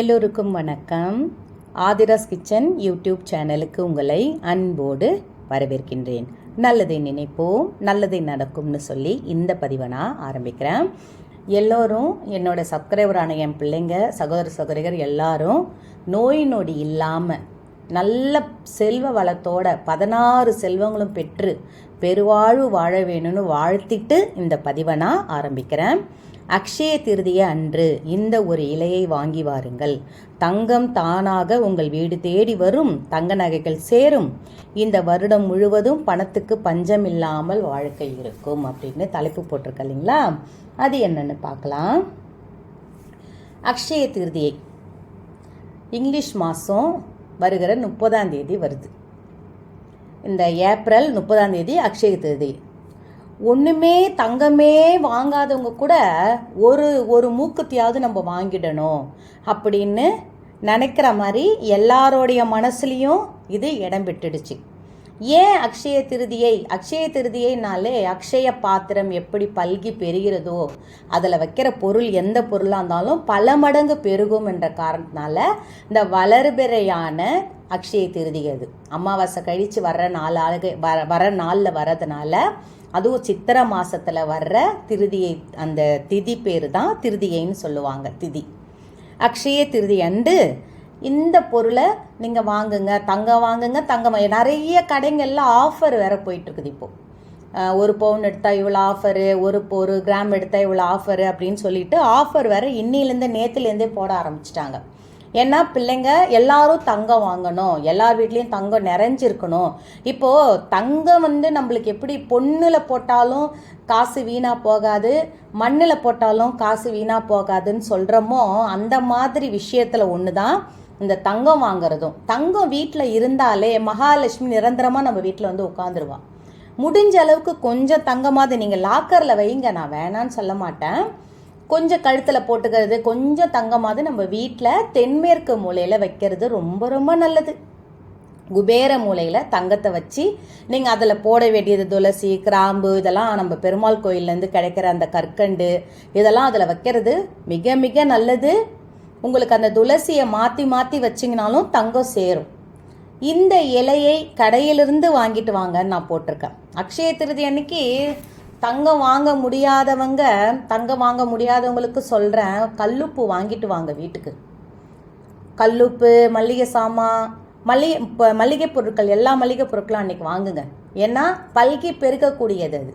எல்லோருக்கும் வணக்கம். Aadhira's kitchen YouTube சேனலுக்கு உங்களை அன்போடு வரவேற்கின்றேன். நல்லதை நினைப்போம் நல்லதை நடக்கும்னு சொல்லி இந்த பதிவை நான் ஆரம்பிக்கிறேன். எல்லோரும் என்னோடய சப்ஸ்கிரைபரான என் பிள்ளைங்க சகோதர சகோதரிகள் எல்லாரும் நோய் நொடி இல்லாமல் நல்ல செல்வ வளத்தோட பதினாறு செல்வங்களும் பெற்று பெருவாழ்வு வாழ வேணும்னு வாழ்த்திட்டு இந்த பதிவை நான் ஆரம்பிக்கிறேன். அக்ஷய திருதிய அன்று இந்த ஒரு இலையை வாங்கி வாருங்கள். தங்கம் தானாக உங்கள் வீடு தேடி வரும் தங்க நகைகள் சேரும். இந்த வருடம் முழுவதும் பணத்துக்கு பஞ்சம் இல்லாமல் வாழ்க்கை இருக்கும் அப்படின்னு தலைப்பு போட்டிருக்க இல்லைங்களா? அது என்னன்னு பார்க்கலாம். அக்ஷய திருதியை இங்கிலீஷ் மாதம் வருகிற முப்பதாம் தேதி வருது. இந்த ஏப்ரல் முப்பதாம் தேதி அக்ஷய திருதி. ஒன்றுமே தங்கமே வாங்காதவங்க கூட ஒரு ஒரு மூக்குத்தியாவது நம்ம வாங்கிடணும் அப்படின்னு நினைக்கிற மாதிரி எல்லாரோடைய மனசுலேயும் இது இடம் பெற்றுடுச்சு ஏன் அக்ஷய திருதியை அக்ஷய திருதியைனாலே அக்ஷய பாத்திரம் எப்படி பல்கி பெறுகிறதோ அதில் வைக்கிற பொருள் எந்த பொருளாக இருந்தாலும் பல மடங்கு பெருகும் என்ற காரணத்தினால இந்த வளர்பிறையான அக்ஷய திருதி அது. அமாவாசை கழித்து வர்ற நாள் ஆளுக வர வர நாளில் வரதுனால அதுவும் சித்திரை மாதத்தில் வர்ற திருதியை அந்த திதி பேர் தான் திருதியைன்னு சொல்லுவாங்க திதி. அக்ஷய திருதி அண்டு இந்த பொருளை நீங்கள் வாங்குங்க தங்கம் வாங்குங்க தங்கம் நிறைய கடைங்கள்ல ஆஃபர் வேற போயிட்டுருக்குது இப்போது ஒரு பவுன் எடுத்தால் இவ்வளோ ஆஃபரு ஒரு ஒரு கிராம் எடுத்தால் இவ்வளோ ஆஃபரு அப்படின்னு சொல்லிட்டு ஆஃபர் வேற இன்னிலேருந்து நேற்றுலேருந்தே போட ஆரம்பிச்சிட்டாங்க. ஏன்னா பிள்ளைங்க எல்லாரும் தங்கம் வாங்கணும். எல்லார் வீட்லேயும் தங்கம் நிறைஞ்சிருக்கணும். இப்போது தங்கம் வந்து நம்மளுக்கு எப்படி பொண்ணில் போட்டாலும் காசு வீணாக போகாது மண்ணில் போட்டாலும் காசு வீணாக போகாதுன்னு சொல்கிறோமோ அந்த மாதிரி விஷயத்தில் ஒன்று தான் இந்த தங்கம் வாங்குறதும். தங்கம் வீட்டில் இருந்தாலே மகாலட்சுமி நிரந்தரமாக நம்ம வீட்டில் வந்து உட்காந்துருவான் முடிஞ்ச அளவுக்கு கொஞ்சம் தங்கமாவது நீங்கள் லாக்கரில் வைங்க. நான் வேணான்னு சொல்ல மாட்டேன். கொஞ்சம் கழுத்தில் போட்டுக்கிறது கொஞ்சம் தங்கமாவது நம்ம வீட்டில் தென்மேற்கு மூலையில் வைக்கிறது ரொம்ப ரொம்ப நல்லது. குபேர மூலையில் தங்கத்தை வச்சு நீங்கள் அதில் போட வேண்டியது துளசி கிராம்பு இதெல்லாம் நம்ம பெருமாள் கோயிலேருந்து கிடைக்கிற அந்த கற்கண்டு இதெல்லாம் அதில் வைக்கிறது மிக மிக நல்லது. உங்களுக்கு அந்த துளசியை மாற்றி மாற்றி வச்சிங்கனாலும் தங்கம் சேரும். இந்த இலையை கடையிலிருந்து வாங்கிட்டு வாங்கன்னு நான் போட்டிருக்கேன். அக்ஷய திருதி அன்னைக்கு தங்கம் வாங்க முடியாதவங்க தங்கம் வாங்க முடியாதவங்களுக்கு சொல்கிறேன் கல்லுப்பு வாங்கிட்டு வாங்க வீட்டுக்கு. கல்லுப்பு மல்லிகை சாமான் மல்லிகை இப்போ மளிகை பொருட்கள் எல்லா மளிகை பொருட்களும் அன்றைக்கி வாங்குங்க. ஏன்னா பல்கி பெருகக்கூடியது அது.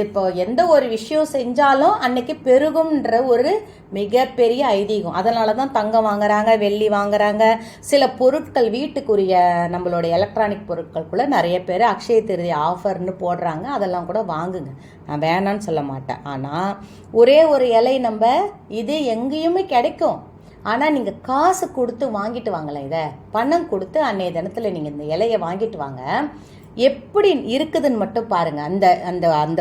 இப்போ எந்த ஒரு விஷயம் செஞ்சாலும் அன்னைக்கு பெருகும்ன்ற ஒரு மிகப்பெரிய ஐதீகம். அதனால தான் தங்கம் வாங்குறாங்க வெள்ளி வாங்குறாங்க. சில பொருட்கள் வீட்டுக்குரிய நம்மளுடைய எலக்ட்ரானிக் பொருட்களுக்குள்ள நிறைய பேர் அக்ஷய திருதி ஆஃபர்னு போடுறாங்க. அதெல்லாம் கூட வாங்குங்க. நான் வேணான்னு சொல்ல மாட்டேன். ஆனால் ஒரே ஒரு இலை நம்ம இது எங்கேயுமே கிடைக்கும். ஆனால் நீங்கள் காசு கொடுத்து வாங்கிட்டு வாங்கலாம் இதை. பணம் கொடுத்து அன்னைய தினத்தில் நீங்கள் இந்த இலையை வாங்கிட்டு வாங்க. எப்படி இருக்குதுன்னு மட்டும் பாருங்க. அந்த அந்த அந்த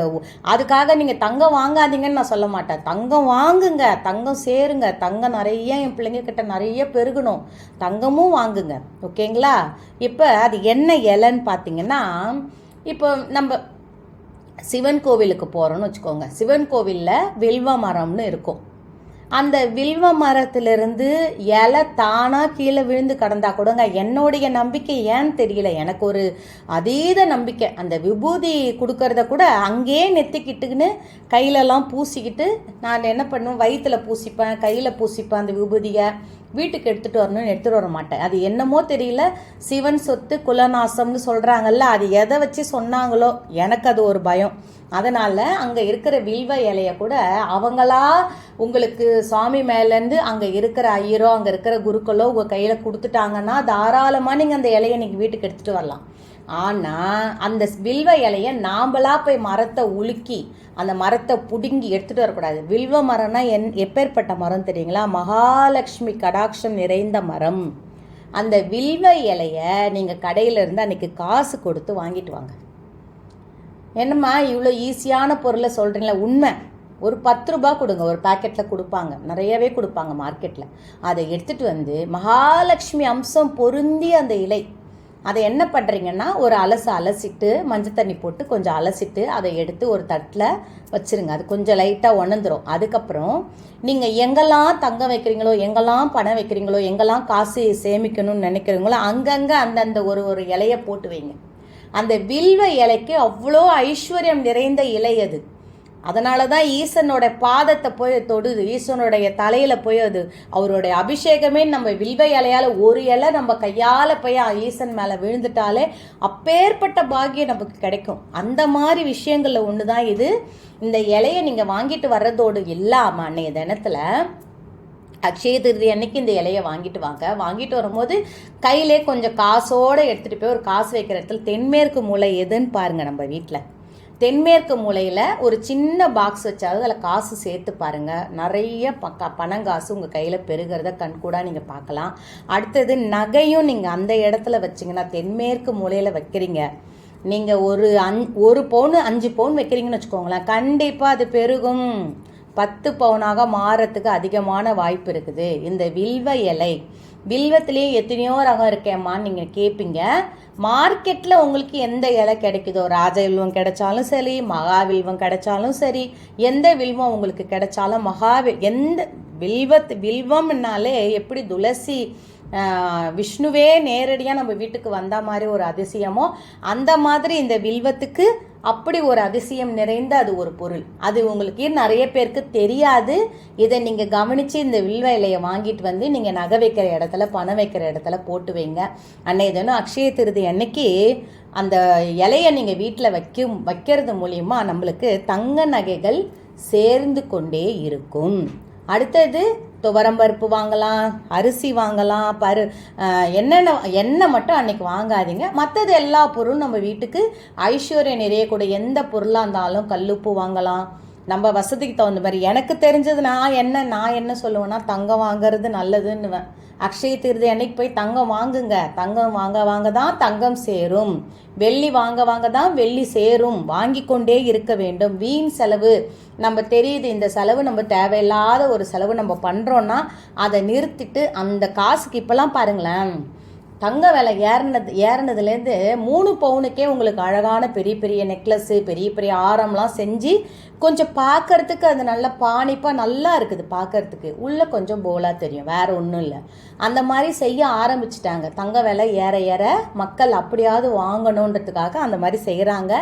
அதுக்காக நீங்கள் தங்கம் வாங்காதீங்கன்னு நான் சொல்ல மாட்டேன். தங்கம் வாங்குங்க. தங்கம் சேருங்க. தங்கம் நிறைய என் பிள்ளைங்க கிட்ட நிறைய பெருகணும். தங்கமும் வாங்குங்க. ஓகேங்களா? இப்போ அது என்ன இலைன்னு பார்த்தீங்கன்னா இப்போ நம்ம சிவன் கோவிலுக்கு போகிறோன்னு வச்சுக்கோங்க. சிவன் கோவிலில் வில்வ மரம்னு இருக்கும். அந்த வில்வ மரத்திலிருந்து இலை தானாக கீழே விழுந்து கடந்தா கூடங்க. என்னுடைய நம்பிக்கை ஏன்னு தெரியல? எனக்கு ஒரு அதீத நம்பிக்கை. அந்த விபூதி கொடுக்கறத கூட அங்கேயே நெத்திக்கிட்டுக்குன்னு கையிலலாம் பூசிக்கிட்டு நான் என்ன பண்ணுவேன்? வயிற்றுல பூசிப்பேன் கையில் பூசிப்பேன் அந்த விபூதியை. வீட்டுக்கு எடுத்துகிட்டு வரணும்னு எடுத்துகிட்டு வர மாட்டேன். அது என்னமோ தெரியல. சிவன் சொத்து குலநாசம்னு சொல்கிறாங்கல்ல அது எதை வச்சு சொன்னாங்களோ எனக்கு அது ஒரு பயம். அதனால் அங்கே இருக்கிற வில்வ இலையை கூட அவங்களா உங்களுக்கு சுவாமி மேலேருந்து அங்கே இருக்கிற ஐயரோ அங்கே இருக்கிற குருக்களோ உங்கள் கையில் கொடுத்துட்டாங்கன்னா தாராளமாக நீங்கள் அந்த இலையை நீங்கள் வீட்டுக்கு எடுத்துகிட்டு வரலாம். ஆனால் அந்த வில்வ இலையை நாம்பளாக போய் மரத்தை உலுக்கி அந்த மரத்தை பிடுங்கி எடுத்துகிட்டு வரக்கூடாது. வில்வ மரம்னா என் எப்பேற்பட்ட மரம் தெரியுங்களா? மகாலட்சுமி கடாட்சம் நிறைந்த மரம். அந்த வில்வ இலையை நீங்கள் கடையிலேருந்து இருந்து காசு கொடுத்து வாங்கிட்டு வாங்க. என்னம்மா இவ்வளோ ஈஸியான பொருளை சொல்கிறீங்களா உண்மை. ஒரு பத்து ரூபா கொடுங்க. ஒரு பாக்கெட்டில் கொடுப்பாங்க. நிறையவே கொடுப்பாங்க மார்க்கெட்டில் அதை எடுத்துகிட்டு வந்து மகாலட்சுமி அம்சம் பொருந்தி அந்த இலை அதை என்ன பண்ணுறீங்கன்னா ஒரு அலசு அலசிட்டு மஞ்சள் தண்ணி போட்டு கொஞ்சம் அலசிட்டு அதை எடுத்து ஒரு தட்டில் வச்சிருங்க. அது கொஞ்சம் லைட்டாக உணர்ந்துரும். அதுக்கப்புறம் நீங்கள் எங்கெல்லாம் தங்கம் வைக்கிறீங்களோ எங்கெல்லாம் பணம் வைக்கிறீங்களோ எங்கெல்லாம் காசு சேமிக்கணும்னு நினைக்கிறீங்களோ அங்கங்கே அந்தந்த ஒரு ஒரு இலையை போட்டு வைங்க. அந்த வில்வ இலைக்கு அவ்வளோ ஐஸ்வர்யம் நிறைந்த இலை அது. அதனால தான் ஈசனோட பாதத்தை போய் தொடுது. ஈசனுடைய தலையில் போய் அது அவருடைய அபிஷேகமே நம்ம வில்வை இலையால் ஒரு இலை நம்ம கையால் போய் ஈசன் மேலே விழுந்துட்டாலே அப்பேற்பட்ட பாக்கியம் நமக்கு கிடைக்கும். அந்த மாதிரி விஷயங்களில் ஒன்று தான் இது. இந்த இலையை நீங்கள் வாங்கிட்டு வர்றதோடு இல்லாமல் அன்னைய தினத்தில் அக்ஷய திருதி அன்னைக்கு இந்த இலையை வாங்கிட்டு வாங்க. வாங்கிட்டு வரும்போது கையிலே கொஞ்சம் காசோடு எடுத்துகிட்டு போய் ஒரு காசு வைக்கிற இடத்துல தென்மேற்கு மூலை எதுன்னு பாருங்கள் நம்ம வீட்டில் தென்மேற்கு மூலையில் ஒரு சின்ன பாக்ஸ் வச்சாவது அதில் காசு சேர்த்து பாருங்கள் நிறைய பக்க பணங்காசு உங்கள் கையில் பெருகிறத கண்கூடாக நீங்கள் பார்க்கலாம். அடுத்தது நகையும் நீங்கள் அந்த இடத்துல வச்சிங்கன்னா தென்மேற்கு மூலையில் வைக்கிறீங்க. நீங்கள் ஒரு அஞ் ஒரு பவுன் அஞ்சு பவுன் வைக்கிறீங்கன்னு வச்சுக்கோங்களேன். கண்டிப்பாக அது பெருகும். பத்து பவுனாக மாறத்துக்கு அதிகமான வாய்ப்பு இருக்குது. இந்த வில்வ இலை. வில்வத்திலேயே எத்தனையோ ரகம் இருக்கேம்மான்னு நீங்கள் கேட்பீங்க மார்க்கெட்டில் உங்களுக்கு எந்த இலை கிடைக்குதோ ராஜ வில்வம் கிடைச்சாலும் சரி மகா வில்வம் கிடைச்சாலும் சரி எந்த வில்வம் உங்களுக்கு கிடைச்சாலும் மகாவி எந்த வில்வத் வில்வம்னாலே எப்படி துளசி விஷ்ணுவே நேரடியாக நம்ம வீட்டுக்கு வந்த மாதிரி ஒரு அதிசயமோ அந்த மாதிரி இந்த வில்வத்துக்கு அப்படி ஒரு அதிசயம் நிறைந்த அது ஒரு பொருள். அது உங்களுக்கு நிறைய பேருக்கு தெரியாது. இதை நீங்கள் கவனித்து இந்த வில்வ இலையை வாங்கிட்டு வந்து நீங்கள் நகை வைக்கிற இடத்துல பணம் வைக்கிற இடத்துல போட்டு வைங்க. அன்னைய தினம் அக்ஷய திருதி அன்னைக்கு அந்த இலையை நீங்கள் வீட்டில் வைக்கும் வைக்கிறது மூலியமா நம்மளுக்கு தங்க நகைகள் சேர்ந்து கொண்டே இருக்கும். அடுத்தது துவரம்பருப்பு வாங்கலாம் அரிசி வாங்கலாம் பரு என்னென்ன எண்ணெய் மட்டும் அன்னைக்கு வாங்காதீங்க. மற்றது எல்லா பொருளும் நம்ம வீட்டுக்கு ஐஸ்வர்யம் நிறையக்கூடிய எந்த பொருளாக இருந்தாலும் கல்லுப்பு வாங்கலாம். நம்ம வசதிக்கு தகுந்த மாதிரி. எனக்கு தெரிஞ்சது நான் என்ன நான் என்ன சொல்லுவேன்னா தங்கம் வாங்குறது நல்லதுன்னுவேன். அக்ஷய தீர்த்தி அன்னைக்கு போய் தங்கம் வாங்குங்க. தங்கம் வாங்க வாங்க தான் தங்கம் சேரும். வெள்ளி வாங்க வாங்க தான் வெள்ளி சேரும். வாங்கி கொண்டே இருக்க வேண்டும். வீண் செலவு. நம்ம தெரியுது இந்த செலவு நம்ம தேவையில்லாத ஒரு செலவு நம்ம பண்ணுறோன்னா அதை நிறுத்திட்டு அந்த காசுக்கு இப்போல்லாம் பாருங்களேன். தங்க விலை ஏறினது ஏறினதுலேருந்து மூணு பவுனுக்கே உங்களுக்கு அழகான பெரிய பெரிய நெக்லஸ்ஸு பெரிய பெரிய ஆரம்லாம் செஞ்சு கொஞ்சம் பார்க்கறதுக்கு அது நல்ல பாணிப்பாக நல்லா இருக்குது பார்க்கறதுக்கு. உள்ளே கொஞ்சம் போலாக தெரியும் வேற ஒன்றும் இல்லை. அந்த மாதிரி செய்ய ஆரம்பிச்சிட்டாங்க. தங்க விலை ஏற ஏற மக்கள் அப்படியாவது வாங்கணுன்றதுக்காக அந்த மாதிரி செய்கிறாங்க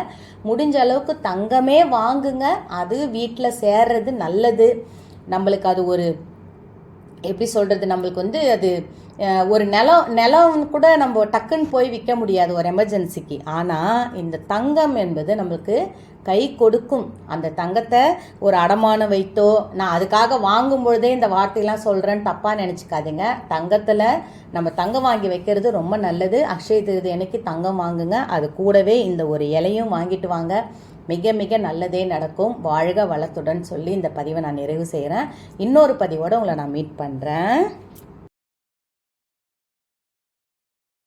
முடிஞ்ச அளவுக்கு தங்கமே வாங்குங்க. அது வீட்டில் சேர்றது நல்லது. நம்மளுக்கு அது ஒரு எப்படி சொல்கிறது நம்மளுக்கு வந்து அது ஒரு நிலம் நிலம் கூட நம்ம டக்குன்னு போய் விற்க முடியாது ஒரு எமர்ஜென்சிக்கு ஆனால் இந்த தங்கம் என்பது நம்மளுக்கு கை கொடுக்கும். அந்த தங்கத்தை ஒரு அடமானம் வைத்தோ நான் அதுக்காக வாங்கும் பொழுதே இந்த வார்த்தையெல்லாம் சொல்கிறேன்னு தப்பாக நினச்சிக்காதீங்க. தங்கத்தில் நம்ம தங்கம் வாங்கி வைக்கிறது ரொம்ப நல்லது. அக்ஷய திருதி அன்னைக்கு தங்கம் வாங்குங்க. அது கூடவே இந்த ஒரு இலையும் வாங்கிட்டு வாங்க. மிக மிக நல்லதே நடக்கும். வாழ்க வளத்துடன் சொல்லி இந்த பதிவை நான் நிறைவு செய்கிறேன் இன்னொரு பதிவோடு உங்களை நான் மீட் பண்ணுறேன்